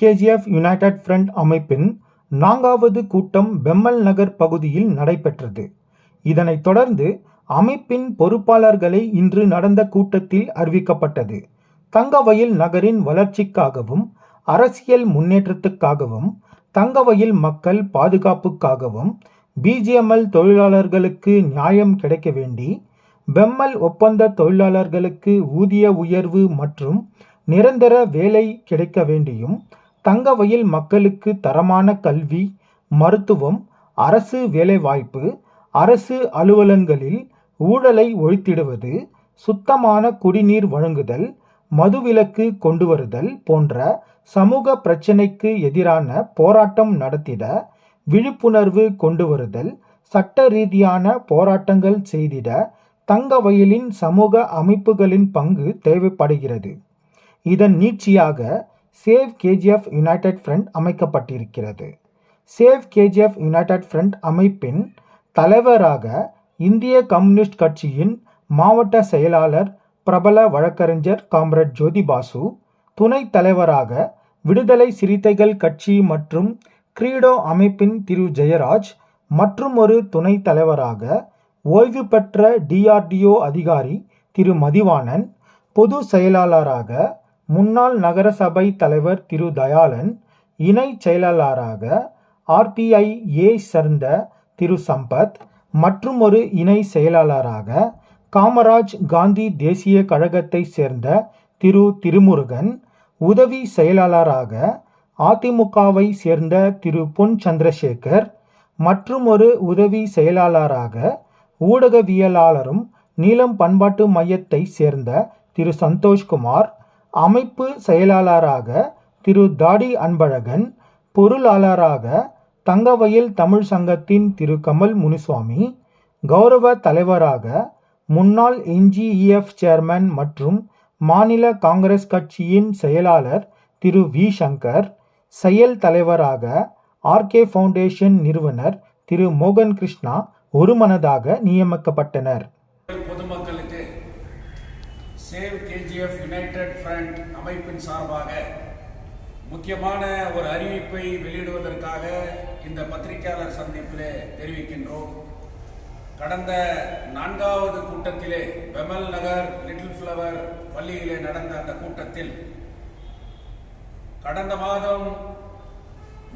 KGF united front அமைப்பின் நான்காவது கூட்டம் பெம்மல் நகர் பகுதியில் நடைபெற்றது. இதனைத் தொடர்ந்து அமைப்பின் பொறுப்பாளர்களை இன்று நடந்த கூட்டத்தில் அறிவிக்கப்பட்டது. தங்கவயல் நகரின் வளர்ச்சிக்காகவும் அரசியல் முன்னேற்றத்துக்காகவும் தங்கவயல் மக்கள் பாதுகாப்புக்காகவும் பிஜிஎம்எல் தொழிலாளர்களுக்கு நியாயம் கிடைக்க வேண்டி பெம்மல் ஒப்பந்த தொழிலாளர்களுக்கு ஊதிய உயர்வு மற்றும் நிரந்தர வேலை கிடைக்க வேண்டியும் தங்கவயல் மக்களுக்கு தரமான கல்வி மருத்துவம் அரசு வேலைவாய்ப்பு அரசு அலுவலங்களில் ஊழலை ஒழித்திடுவது சுத்தமான குடிநீர் வழங்குதல் மதுவிலக்கு கொண்டு வருதல் போன்ற சமூக பிரச்சினைக்கு எதிரான போராட்டம் நடத்திட விழிப்புணர்வு கொண்டு வருதல் சட்ட ரீதியான போராட்டங்கள் செய்திட தங்கவயலின் சமூக அமைப்புகளின் பங்கு தேவைப்படுகிறது. இதன் நீட்சியாக சேவ் கேஜிஎஃப் யுனைடெட் ஃப்ரண்ட் அமைக்கப்பட்டிருக்கிறது. சேவ் கேஜிஎஃப் யுனைடெட் ஃப்ரண்ட் அமைப்பின் தலைவராக இந்திய கம்யூனிஸ்ட் கட்சியின் மாவட்ட செயலாளர் பிரபல வழக்கறிஞர் காம்ரேட் ஜோதி பாசு துணைத் தலைவராக விடுதலை சிறுத்தைகள் கட்சி மற்றும் கிரீடோ அமைப்பின் திரு ஜெயராஜ் மற்றும் ஒரு துணைத் தலைவராக ஓய்வு பெற்ற டிஆர்டிஓ அதிகாரி திரு மதிவாணன் பொது செயலாளராக முன்னாள் நகரசபை தலைவர் திரு தயாளன் இணை செயலாளராக ஆர்பிஐ ஏ சேர்ந்த திரு சம்பத் மற்றும் ஒரு இணை செயலாளராக காமராஜ் காந்தி தேசிய கழகத்தை சேர்ந்த திரு திருமுருகன் உதவி செயலாளராக அதிமுகவை சேர்ந்த திரு பொன் சந்திரசேகர் மற்றும் ஒரு உதவி செயலாளராக ஊடகவியலாளரும் நீலம் பண்பாட்டு மையத்தை சேர்ந்த திரு சந்தோஷ்குமார் அமைப்பு செயலாளராக திரு தாடி அன்பழகன் பொருளாளராக தங்கவயல் தமிழ் சங்கத்தின் திரு கமல் முனுசுவாமி கௌரவ தலைவராக முன்னாள் என்ஜிஇஎஃப் சேர்மன் மற்றும் மாநில காங்கிரஸ் கட்சியின் செயலாளர் திரு வி சங்கர் செயல் தலைவராக ஆர்கே ஃபவுண்டேஷன் நிறுவனர் திரு மோகன் கிருஷ்ணா ஒருமனதாக நியமிக்கப்பட்டனர் பொதுமக்களுக்கு சேவ் கேஜிஎஃப் ஃப்ரண்ட் அமைப்பின் சார்பாக முக்கியமான ஒரு அறிவிப்பை வெளியிடுவதற்காக இந்த பத்திரிகையாளர் சந்திப்பிலே தெரிவிக்கின்றோம். கடந்த நான்காவது கூட்டத்திலே பெமல் நகர் லிட்டில் ஃப்ளவர் பள்ளியிலே நடந்த அந்த கூட்டத்தில் கடந்த மாதம்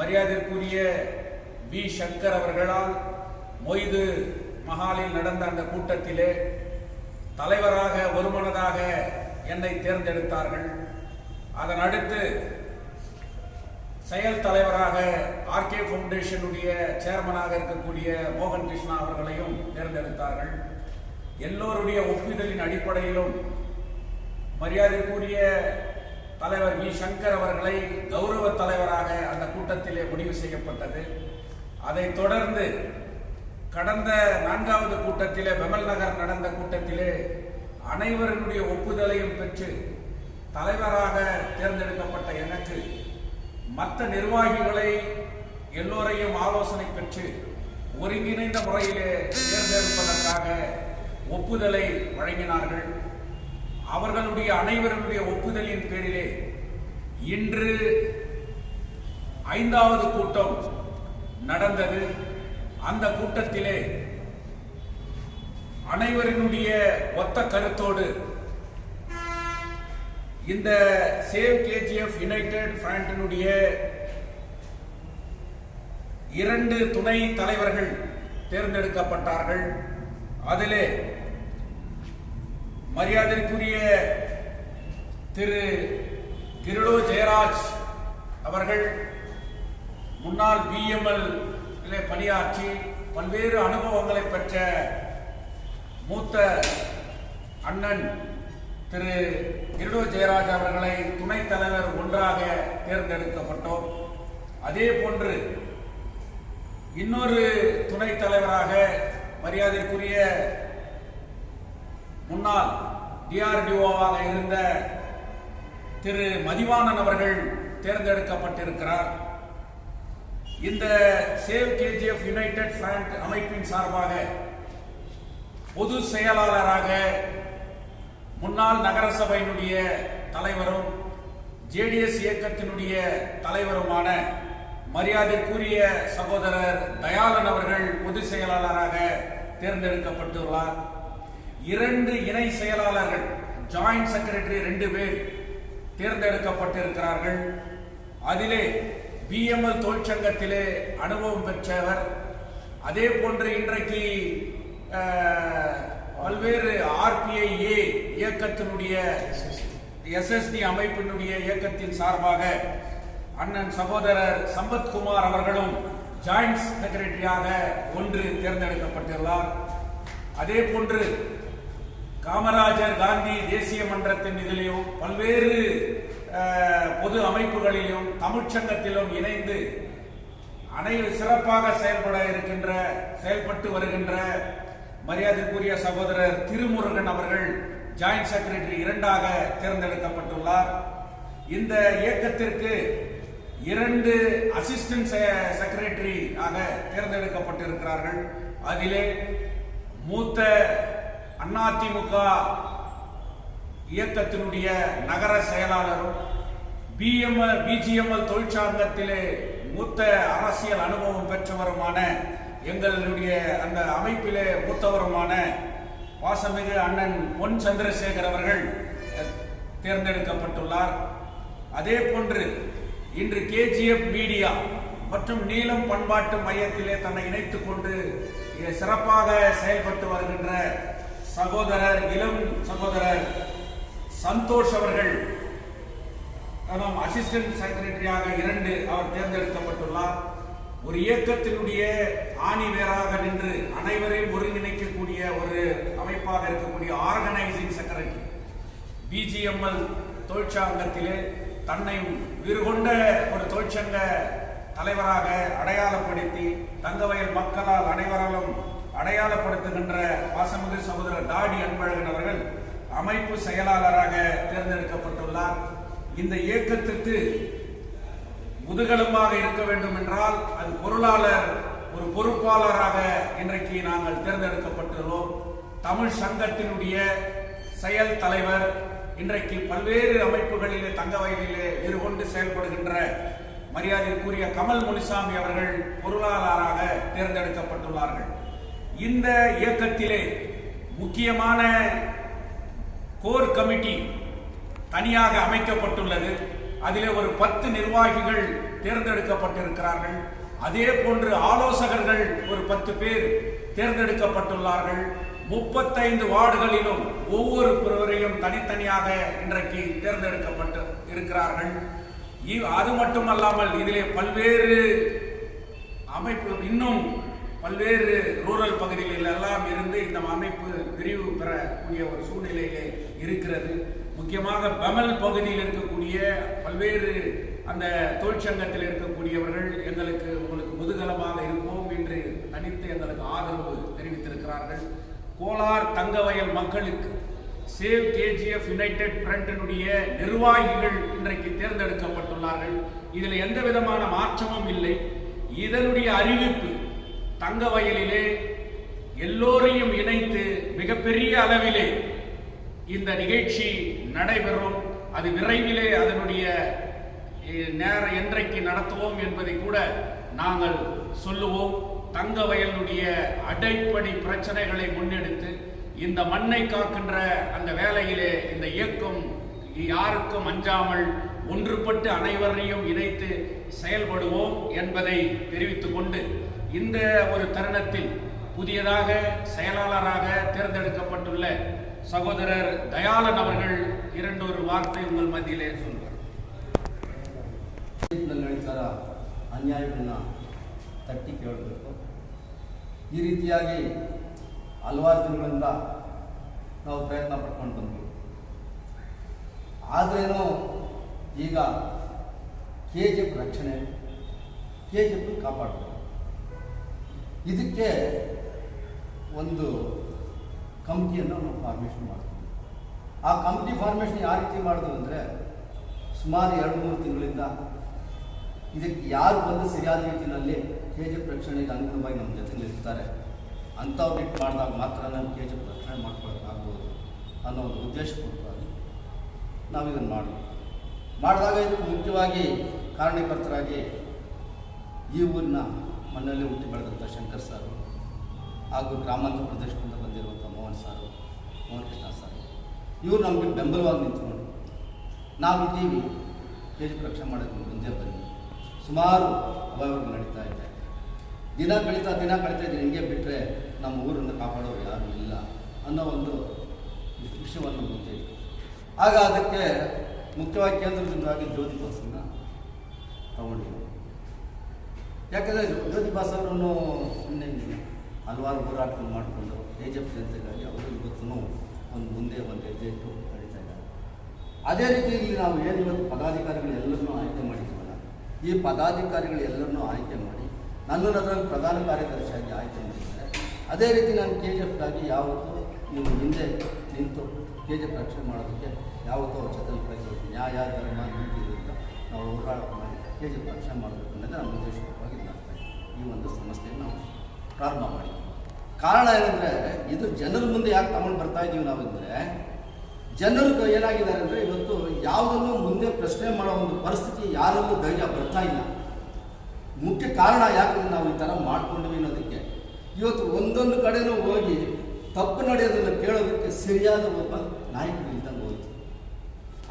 மரியாதைக்குரிய வி. சங்கர் அவர்களால் மொய்து மஹாலில் நடந்த அந்த கூட்டத்திலே தலைவராக ஒருமனதாக என்னை தேர்ந்தெடுத்தார்கள். அதன் அடுத்து செயல் தலைவராக ஆர்கே ஃபவுண்டேஷனுடைய சேர்மனாக இருக்கக்கூடிய மோகன் கிருஷ்ணா அவர்களையும் தேர்ந்தெடுத்தார்கள். எல்லோருடைய ஒப்புதலின் அடிப்படையிலும் மரியாதைக்குரிய தலைவர் வி. சங்கர் அவர்களை கௌரவ தலைவராக அந்த கூட்டத்திலே முடிவு செய்யப்பட்டது. அதைத் தொடர்ந்து கடந்த நான்காவது கூட்டத்திலே பெமல் நகர் நடந்த கூட்டத்திலே அனைவருடைய ஒப்புதலையும் பெற்று தலைவராக தேர்ந்தெடுக்கப்பட்ட எனக்கு மற்ற நிர்வாகிகளை எல்லோரையும் ஆலோசனை பெற்று ஒருங்கிணைந்த முறையிலே தேர்ந்தெடுப்பதற்காக ஒப்புதலை வழங்கினார்கள். அவர்களுடைய அனைவருடைய ஒப்புதலின் பேரிலே இன்று ஐந்தாவது கூட்டம் நடந்தது. அந்த கூட்டத்திலே அனைவரினுடைய ஒத்த கருத்தோடு இந்த சேவ் கேஜிஎஃப் யுனைடெட் ஃப்ரண்டினுடைய இரண்டு துணை தலைவர்கள் தேர்ந்தெடுக்கப்பட்டார்கள். அதிலே மரியாதைக்குரிய திரு கிருடோ ஜெயராஜ் அவர்கள் முன்னாள் பிஎம்எல் பணியாற்றி பல்வேறு அனுபவங்களை பெற்ற மூத்த அண்ணன் திரு கிருடோ ஜெயராஜ் அவர்களை துணைத் தலைவர் ஒன்றாக தேர்ந்தெடுக்கப்பட்டோம். அதே போன்று இன்னொரு துணைத் தலைவராக மரியாதைக்குரிய முன்னாள் டிஆர்டிஓவாக இருந்த திரு மதிவாணன் அவர்கள் தேர்ந்தெடுக்கப்பட்டிருக்கிறார். இந்த சேவ் கேஜிஎஃப் யுனைடெட் ஃப்ரண்ட் அமைப்பின் சார்பாக பொது செயலாளராக முன்னாள் நகரசபையினுடைய தலைவரும் ஜேடிஎஸ் இயக்கத்தினுடைய தலைவருமான மரியாதைக்குரிய சகோதரர் தயாளன் அவர்கள் பொது செயலாளராக தேர்ந்தெடுக்கப்பட்டுள்ளார். இரண்டு இணை செயலாளர்கள் ஜாயிண்ட் செக்ரட்டரி ரெண்டு பேர் தேர்ந்தெடுக்கப்பட்டிருக்கிறார்கள். அதிலே பிஎம்எல் தொழிற்சங்கத்திலே அனுபவம் பெற்றவர். அதே போன்று இன்றைக்கு பல்வேறு ஆர்பிஐஏ இயக்கத்தினுடைய எஸ்எஸ்டி அமைப்பினுடைய இயக்கத்தின் சார்பாக அண்ணன் சகோதரர் சம்பத்குமார் அவர்களும் ஜாயிண்ட் செக்ரட்டரியாக ஒன்று தேர்ந்தெடுக்கப்பட்டுள்ளார். அதே போன்று காமராஜர் காந்தி தேசிய மன்றத்தின் இதிலையும் பல்வேறு பொது அமைப்புகளிலும் தமிழ்ச்சங்கத்திலும் இணைந்து அனைவரும் சிறப்பாக செயல்பட இருக்கின்ற செயல்பட்டு வருகின்ற மரியாதைக்குரிய சகோதரர் திருமுருகன் அவர்கள் ஜாயிண்ட் செக்ரட்டரி இரண்டாக தேர்ந்தெடுக்கப்பட்டுள்ளார். இந்த இயக்கத்திற்கு இரண்டு அசிஸ்டன்ட் செக்ரட்டரி ஆக தேர்ந்தெடுக்கப்பட்டிருக்கிறார்கள். அதிலே மூத்த அதிமுக இயக்கத்தினுடைய நகர செயலாளரும் பிஎம்எல் பிஜிஎம்எல் தொழிற்சங்கத்திலே மூத்த அரசியல் அனுபவம் பெற்றவருமான எங்களுடைய அந்த அமைப்பிலே மூத்தவருமான வாசமிகு அண்ணன் பொன் சந்திரசேகர் அவர்கள் தேர்ந்தெடுக்கப்பட்டுள்ளார். அதே போன்று இன்று கேஜிஎஃப் மீடியா மற்றும் நீலம் பண்பாட்டு மையத்திலே தன்னை இணைத்துக் கொண்டு சிறப்பாக செயல்பட்டு வருகின்ற சகோதரர் இளம் சகோதரர் சந்தோஷ் அவர்கள் நாம் அசிஸ்டன்ட் செக்ரட்டரியாக இரண்டு அவர் தேர்ந்தெடுக்கப்பட்டுள்ளார். ஒரு இயக்கத்தினுடைய ஆணி வேறாக நின்று அனைவரையும் ஒருங்கிணைக்கக்கூடிய ஒரு அமைப்பாக இருக்கக்கூடிய ஆர்கனைசிங் செக்ரட்டரி பிஜிஎம்எல் தொழிற்சங்கத்திலே தன்னை உயிர்கொண்ட ஒரு தொழிற்சங்க தலைவராக அடையாளப்படுத்தி தங்கவயல் மக்களால் அனைவராலும் அடையாளப்படுத்துகின்ற வாசமிகு சகோதரர் தாடி அன்பழகன் அவர்கள் அமைப்பு செயலாளராக தேர்ந்தெடுக்கப்பட்டுள்ளார். இந்த இயக்கத்திற்கு முதுகெலும்பாக இருக்க வேண்டும் என்றால் அது பொருளாளர் ஒரு பொறுப்பாளராக இன்றைக்கு நாங்கள் தேர்ந்தெடுக்கப்பட்டுள்ளோம். தமிழ் சங்கத்தினுடைய செயல் தலைவர் இன்றைக்கு பல்வேறு அமைப்புகளிலே தங்க வயலிலே எதிர்கொண்டு செயல்படுகின்ற மரியாதைக்குரிய கமல் முனிசாமி அவர்கள் பொருளாளராக தேர்ந்தெடுக்கப்பட்டுள்ளார்கள். இந்த இயக்கத்திலே முக்கியமான கோர் கமிட்டி தனியாக அமைக்கப்பட்டுள்ளது. அதிலே ஒரு பத்து நிர்வாகிகள் தேர்ந்தெடுக்கப்பட்டிருக்கிறார்கள். அதே போன்று ஆலோசகர்கள் ஒரு பத்து பேர் தேர்ந்தெடுக்கப்பட்டுள்ளார்கள். முப்பத்தைந்து வார்டுகளிலும் ஒவ்வொரு பிறவரையும் தனித்தனியாக இன்றைக்கு தேர்ந்தெடுக்கப்பட்டு இருக்கிறார்கள். அது மட்டுமல்லாமல் இதிலே பல்வேறு அமைப்பு இன்னும் பல்வேறு ரூரல் பகுதிகளில் எல்லாம் இருந்து இந்த அமைப்பு விரிவு பெறக்கூடிய ஒரு சூழ்நிலையிலே இருக்கிறது. முக்கியமாக பெமல் பகுதியில் இருக்கக்கூடிய பல்வேறு அந்த தொழிற்சங்கத்தில் இருக்கக்கூடியவர்கள் எங்களுக்கு உங்களுக்கு முதுகலமாக இருப்போம் என்று தனித்து எங்களுக்கு ஆதரவு தெரிவித்திருக்கிறார்கள். கோலார் தங்கவயல் மக்களுக்கு சேவ் கேஜிஎஃப் யுனைடெட் ஃப்ரண்டினுடைய நிர்வாகிகள் இன்றைக்கு தேர்ந்தெடுக்கப்பட்டுள்ளார்கள். இதில் எந்த விதமான மாற்றமும் இல்லை. இதனுடைய அறிவிப்பு தங்க வயலிலே எல்லோரையும் இணைத்து மிகப்பெரிய அளவிலே இந்த நிகழ்ச்சி நடைபெறும். அது விரைவிலே அதனுடைய நேர என்றைக்கு நடத்துவோம் என்பதை கூட நாங்கள் சொல்லுவோம். தங்க வயலுடைய அடைப்படி பிரச்சனைகளை முன்னெடுத்து இந்த மண்ணை காக்கின்ற அந்த வேலையிலே இந்த இயக்கம் யாருக்கும் அஞ்சாமல் ஒன்றுபட்டு அனைவரையும் இணைத்து செயல்படுவோம் என்பதை தெரிவித்துக் கொண்டு இந்த ஒரு தருணத்தில் புதியதாக செயலாளராக தேர்ந்தெடுக்கப்பட்டுள்ள சகோதரர் தயாளன் அவர்கள் இரண்டு ஒரு வார்த்தை உங்கள் மத்தியிலே சொல்வார் ನಲ್ಲಿ ನಡೀತಾರ ಅನ್ಯಾಯಗಳನ್ನ ತಟ್ಟಿ ಕೇಳಬೇಕು ಈ ರೀತಿಯಾಗಿ ಹಲವಾರು ದಿನಗಳಿಂದ ನಾವು ಪ್ರಯತ್ನ ಪಟ್ಕೊಂಡು ಬಂದ್ವಿ ಆದ್ರೇನು ಈಗ ಕೆ ಜಿ ಎಫ್ ರಕ್ಷಣೆ ಕೆ ಜಿ ಎಫ್ ಕಾಪಾಡಬೇಕು ಇದಕ್ಕೆ ಒಂದು ಕಮಿಟಿಯನ್ನು ನಾವು ಫಾರ್ಮೇಷನ್ ಮಾಡ್ತೀವಿ ಆ ಕಮಿಟಿ ಫಾರ್ಮೇಷನ್ ಯಾವ ರೀತಿ ಮಾಡಿದ್ರು ಅಂದರೆ ಸುಮಾರು ಎರಡು ಮೂರು ತಿಂಗಳಿಂದ ಇದಕ್ಕೆ ಯಾರು ಬಂದು ಸರಿಯಾದ ರೀತಿಯಲ್ಲಿ ಕೆ ಜಿ ಎಫ್ ರಕ್ಷಣೆಗೆ ಅನುಗುಣವಾಗಿ ನಮ್ಮ ಜೊತೆಲಿ ಇರ್ತಾರೆ ಅಂಥವ್ರು ಬಿಟ್ಟು ಮಾಡಿದಾಗ ಮಾತ್ರ ನಾವು ಕೆ ಜಿ ಎಫ್ ರಕ್ಷಣೆ ಮಾಡ್ಕೊಳಕ್ಕಾಗ್ಬೋದು ಅನ್ನೋ ಒಂದು ಉದ್ದೇಶಪೂರ್ವಕವಾಗಿ ನಾವು ಇದನ್ನು ಮಾಡಿ ಮಾಡಿದಾಗ ಇದಕ್ಕೆ ಮುಖ್ಯವಾಗಿ ಕಾರಣಕರ್ತರಾಗಿ ಈ ಊರಿನ ಮನೆಯಲ್ಲಿ ಹುಟ್ಟಿ ಬೆಳೆದಂಥ ಶಂಕರ್ ಸಾರು ಹಾಗೂ ಗ್ರಾಮಾಂತರ ಪ್ರದೇಶದಿಂದ ಬಂದಿರುವಂಥ ಮೋಹನ್ ಸಾರು, ಮೋಹನ್ ಕೃಷ್ಣ ಸಾರು. ಇವರು ನಮಗೆ ಬೆಂಬಲವಾಗಿ ನಿಂತ್ಕೊಂಡು ನಾವಿದ್ದೀವಿ ದೇಶ ರಕ್ಷಣೆ ಮಾಡೋದು ಮುಂದೆ ಬನ್ನಿ ಸುಮಾರು ಅಭಾವಗಳು ನಡೀತಾ ಇದೆ. ದಿನ ಕಳೀತಾ ದಿನ ಕಳೀತಾ ಇದ್ರೆ ಹಿಂಗೆ ಬಿಟ್ಟರೆ ನಮ್ಮ ಊರನ್ನು ಕಾಪಾಡೋರು ಯಾರೂ ಇಲ್ಲ ಅನ್ನೋ ಒಂದು ವಿಷಯವನ್ನು ಮುಂದೆ ಆಗ ಅದಕ್ಕೆ ಮುಖ್ಯವಾಗಿ ಕೇಂದ್ರದಿಂದಾಗಿ ಜ್ಯೋತಿ ಬಾಸನ್ನು ತಗೊಂಡಿದ್ದೆವು ಯಾಕಂದರೆ ಜ್ಯೋತಿ ಬಾಸ್ ಅವರನ್ನು ಸುಮ್ಮನೆ ಹಲವಾರು ಹೋರಾಟಗಳು ಮಾಡಿಕೊಂಡು ಎ ಜೆ ಪಿ ಜನತೆಗಾಗಿ ಅವರು ಇವತ್ತು ಒಂದು ಮುಂದೆ ಒಂದು ಹೆಜ್ಜೆ ಇಟ್ಟು ನಡೀತಾ ಇದ್ದಾರೆ. ಅದೇ ರೀತಿ ಇಲ್ಲಿ ನಾವು ಏನು ಇವತ್ತು ಪದಾಧಿಕಾರಿಗಳು ಎಲ್ಲರನ್ನೂ ಆಯ್ಕೆ ಮಾಡಿದ್ದೀವಲ್ಲ ಈ ಪದಾಧಿಕಾರಿಗಳು ಎಲ್ಲರನ್ನೂ ಆಯ್ಕೆ ಮಾಡಿ ನನ್ನನ್ನು ಅದರಲ್ಲಿ ಪ್ರಧಾನ ಕಾರ್ಯದರ್ಶಿಯಾಗಿ ಆಯ್ಕೆ ಮಾಡಿದ್ದಾರೆ. ಅದೇ ರೀತಿ ನಾನು ಕೆ ಜಿ ಎಫ್ಗಾಗಿ ಯಾವತ್ತೂ ನೀವು ಹಿಂದೆ ನಿಂತು ಕೆ ಜಿ ಎಫ್ ರಕ್ಷಣೆ ಮಾಡೋದಕ್ಕೆ ಯಾವತ್ತೂ ಅವ್ರ ಜೊತೆ ಪ್ರಯತ್ನ ನ್ಯಾಯ, ಧರ್ಮ, ನೀತಿ ವಿರುದ್ಧ ನಾವು ಹೋರಾಟ ಮಾಡಿ ಕೆ ಜಿ ಎಫ್ ರಕ್ಷಣೆ ಮಾಡಬೇಕು ಅನ್ನೋದೇ ನಮ್ಮ ಇದ್ದೀವಿ. ಈ ಒಂದು ಸಮಸ್ಯೆಯನ್ನು ನಾವು ಪ್ರಾರಂಭ ಮಾಡಿ ಕಾರಣ ಏನಂದರೆ, ಇದು ಜನರ ಮುಂದೆ ಯಾಕೆ ತಗೊಂಡು ಬರ್ತಾ ಇದೀವಿ ನಾವು ಅಂದರೆ ಜನರು ಏನಾಗಿದ್ದಾರೆ ಅಂದರೆ ಇವತ್ತು ಯಾವುದನ್ನು ಮುಂದೆ ಪ್ರಶ್ನೆ ಮಾಡೋ ಒಂದು ಪರಿಸ್ಥಿತಿ ಯಾರಲ್ಲೂ ಧೈರ್ಯ ಬರ್ತಾ ಇಲ್ಲ. ಮುಖ್ಯ ಕಾರಣ ಯಾಕೆ ನಾವು ಈ ಥರ ಮಾಡ್ಕೊಂಡ್ವಿ ಅನ್ನೋದಕ್ಕೆ. ಇವತ್ತು ಒಂದೊಂದು ಕಡೆನೂ ಹೋಗಿ ತಪ್ಪು ನಡೆಯೋದನ್ನು ಕೇಳೋದಕ್ಕೆ ಸರಿಯಾದ ಒಬ್ಬ ನಾಯಕರು ಇಲ್ದಂಗೆ ಹೋಯ್ತು.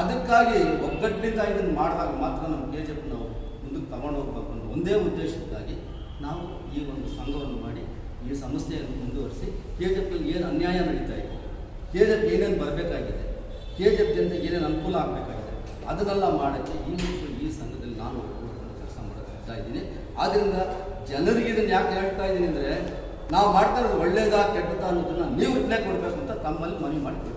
ಅದಕ್ಕಾಗಿ ಒಗ್ಗಟ್ಟಿನಿಂದ ಇದನ್ನು ಮಾಡಿದಾಗ ಮಾತ್ರ ನಮ್ಮ ಕೆ ಜಿ ಎಫ್ ನಾವು ಮುಂದಕ್ಕೆ ತಗೊಂಡು ಹೋಗ್ಬೇಕು ಅನ್ನೋ ಒಂದೇ ಉದ್ದೇಶಕ್ಕಾಗಿ ನಾವು ಈ ಒಂದು ಸಂಘವನ್ನು ಮಾಡಿ ಈ ಸಮಸ್ಯೆಯನ್ನು ಮುಂದುವರಿಸಿ ಕೆ ಜಿ ಎಫ್ನಲ್ಲಿ ಏನು ಅನ್ಯಾಯ ನಡೀತಾ ಇದೆ ಕೆ ಜಿ ಎಫ್ ಏನೇನು ಬರಬೇಕಾಗಿದೆ ಕೆ ಜಿ ಎಫ್ ಜನತೆಗೆ ಏನೇನು ಅನುಕೂಲ ಆಗಬೇಕಾಗಿದೆ, ಅದನ್ನೆಲ್ಲ ಮಾಡೋಕ್ಕೆ ಈ ಈ ಸಂಘದಲ್ಲಿ ನಾನು ಕೆಲಸ ಮಾಡ್ತಾ ಇದ್ದೀನಿ. ಆದ್ದರಿಂದ ಜನರಿಗೆ ಇದನ್ನು ಯಾಕೆ ಹೇಳ್ತಾ ಇದ್ದೀನಿ ಅಂದರೆ, ನಾವು ಮಾಡ್ತಾ ಇರೋದು ಒಳ್ಳೆಯದಾ ಕೆಟ್ಟದಾ ಅನ್ನೋದನ್ನು ನೀವು ಇಟ್ಟನೇ ಕೊಡಬೇಕು ಅಂತ ತಮ್ಮಲ್ಲಿ ಮನವಿ ಮಾಡ್ತೀವಿ.